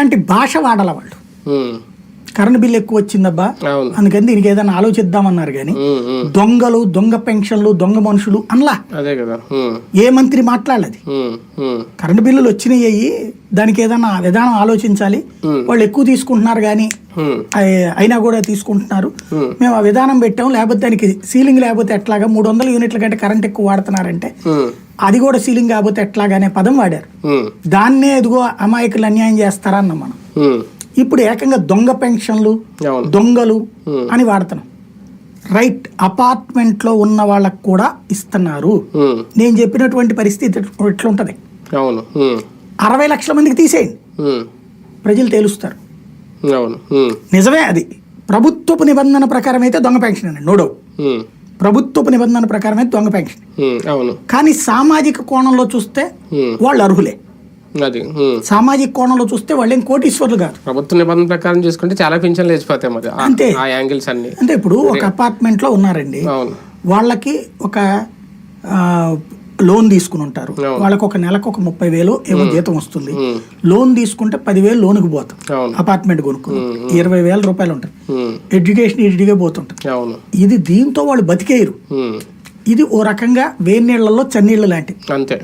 అలాంటి భాష వాడాల వాళ్ళు. కరెంట్ బిల్ ఎక్కువ వచ్చిందబ్బా. అందుకని దీనికి ఏదైనా ఆలోచిద్దామన్నారు కానీ దొంగలు దొంగ పెన్షన్లు దొంగ మనుషులు అనలా. అదే కదా. ఉమ్, ఏ మంత్రి మాట్లాడలేదు. కరెంటు బిల్లులు వచ్చినాయి దానికి ఏదైనా విధానం ఆలోచించాలి. వాళ్ళు ఎక్కువ తీసుకుంటున్నారు కానీ అయినా కూడా తీసుకుంటున్నారు. మేము. ఆ విధానం పెట్టాం. లేకపోతే దానికి సీలింగ్ లేకపోతే ఎట్లాగా మూడు వందల యూనిట్ల కంటే కరెంట్ ఎక్కువ వాడుతున్నారంటే అది కూడా సీలింగ్ కాకపోతే ఎట్లాగా అనే పదం వాడారు. దాన్నే ఎదుగో అమాయకులు అన్యాయం చేస్తారన్న మనం. ఉమ్, ఇప్పుడు ఏకంగా దొంగ పెన్షన్లు దొంగలు. అని వాడుతున్నాం. రైట్ అపార్ట్మెంట్లో ఉన్న వాళ్ళకు కూడా ఇస్తున్నారు. నేను చెప్పినటువంటి పరిస్థితి ఎట్లుంటది అరవై లక్షల మందికి తీసేయండి. ప్రజలు తేలుస్తారు. నిజమే అది. ప్రభుత్వపు నిబంధన ప్రకారం అయితే దొంగ పెన్షన్ అండి. No doubt. ప్రభుత్వపు నిబంధన ప్రకారం అయితే దొంగ పెన్షన్. కానీ సామాజిక కోణంలో చూస్తే వాళ్ళు అర్హులే. అది. సామాజిక కోణంలో చూస్తే వాళ్ళేం కోటీశ్వర్లు కాదు. ప్రభుత్వ నిబంధన ప్రకారం చూసుకుంటే చాలా పింఛన్లు లేచిపోతాయి మరి. అంతే. ఆ యాంగిల్స్ అన్ని. అంటే ఇప్పుడు ఒక అపార్ట్మెంట్లో ఉన్నారండి. అవును. వాళ్ళకి ఒక లోన్ తీసుకుని ఉంటారు. వాళ్ళకి ఒక నెలకు ఒక ముప్పై వేలు ఏమో జీతం వస్తుంది. లోన్ తీసుకుంటే పదివేలు లోనుకి పోతాం. అపార్ట్మెంట్ కొనుక్కుని. ఇరవై వేల రూపాయలు ఉమ్, ఎడ్యుకేషన్ ఇడిగా పోతుంటుంది అవును. ఇది దీంతో వాళ్ళు బతికేయరు. ఇది ఓ రకంగా వేడి నీళ్ళలో చన్నీళ్ళ లాంటిది అంతే.